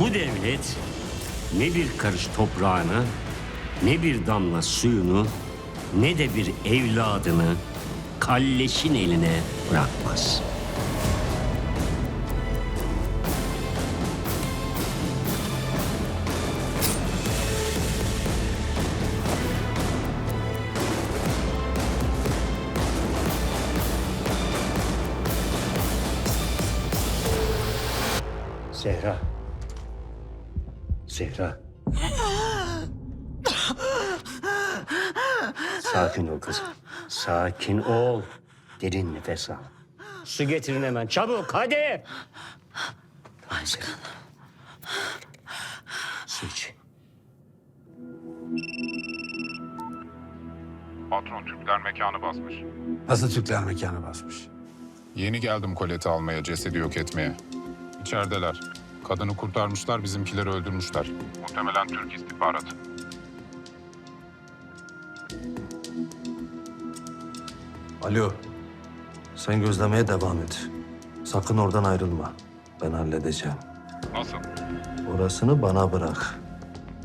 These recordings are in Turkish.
Bu devlet ne bir karış toprağını, ne bir damla suyunu, ne de bir evladını kalleşin eline bırakmaz. Zehra. Zehra. Sakin ol kızım. Sakin ol. Derin nefes al. Su getirin hemen. Çabuk hadi. Başkanım. Su iç. Patron Türkler mekanı basmış. Nasıl Türkler mekanı basmış? Yeni geldim koleti almaya, cesedi yok etmeye. İçerideler. Kadını kurtarmışlar, bizimkileri öldürmüşler. Muhtemelen Türk istihbaratı. Alo. Sen gözlemeye devam et. Sakın oradan ayrılma. Ben halledeceğim. Nasıl? Orasını bana bırak.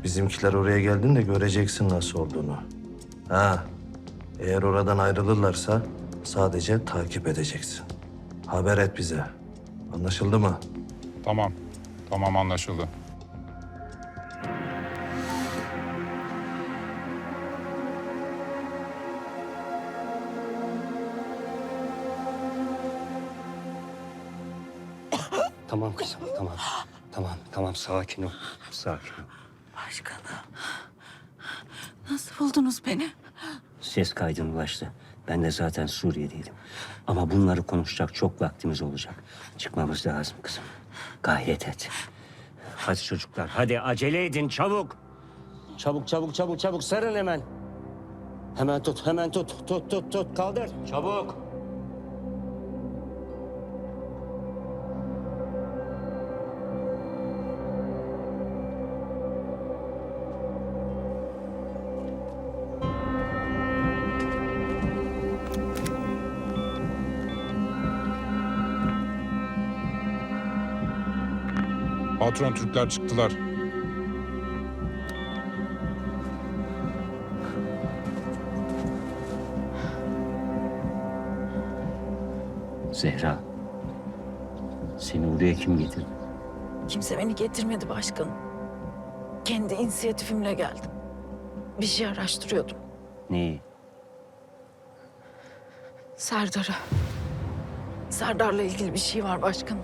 Bizimkiler oraya geldiğinde göreceksin nasıl olduğunu. Ha. Eğer oradan ayrılırlarsa sadece takip edeceksin. Haber et bize. Anlaşıldı mı? Tamam. Tamam anlaşıldı. Tamam kızım tamam. Tamam tamam sakin ol. Sakin ol. Başkanım. Nasıl buldunuz beni? Ses kaydın ulaştı. Ben de zaten Suriye'deydim. Ama bunları konuşacak çok vaktimiz olacak. Çıkmamız lazım kızım. Gayret et. Hadi çocuklar hadi acele edin çabuk. Çabuk çabuk çabuk çabuk sarın hemen. Hemen tut hemen tut tut tut tut kaldır çabuk. Patron Türkler çıktılar. Zehra. Seni buraya kim getirdi? Kimse beni getirmedi başkanım. Kendi inisiyatifimle geldim. Bir şey araştırıyordum. Neyi? Serdar'ı. Serdar'la ilgili bir şey var başkanım.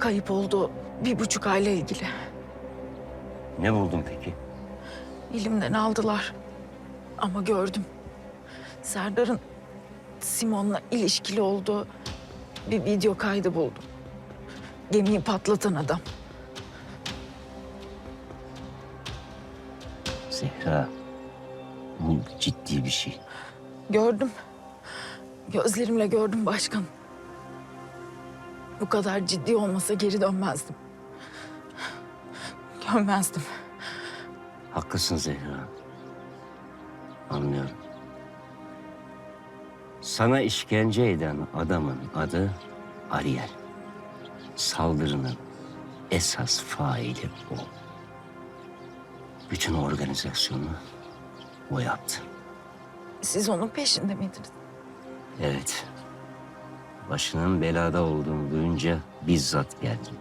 Kayıp oldu bir buçuk aile ilgili. Ne buldun peki? Elimden aldılar. Ama gördüm. Serdar'ın Simon'la ilişkili olduğu bir video kaydı buldum. Gemiyi patlatan adam. Zehra. Bu ciddi bir şey. Gördüm. Gözlerimle gördüm başkanım. Bu kadar ciddi olmasa geri dönmezdim. Görmezdim. Haklısın Zehra. Anlıyorum. Sana işkence eden adamın adı Ariel. Saldırının esas faili o. Bütün organizasyonu o yaptı. Siz onun peşinde miydiniz? Evet. Başının belada olduğunu duyunca bizzat geldim.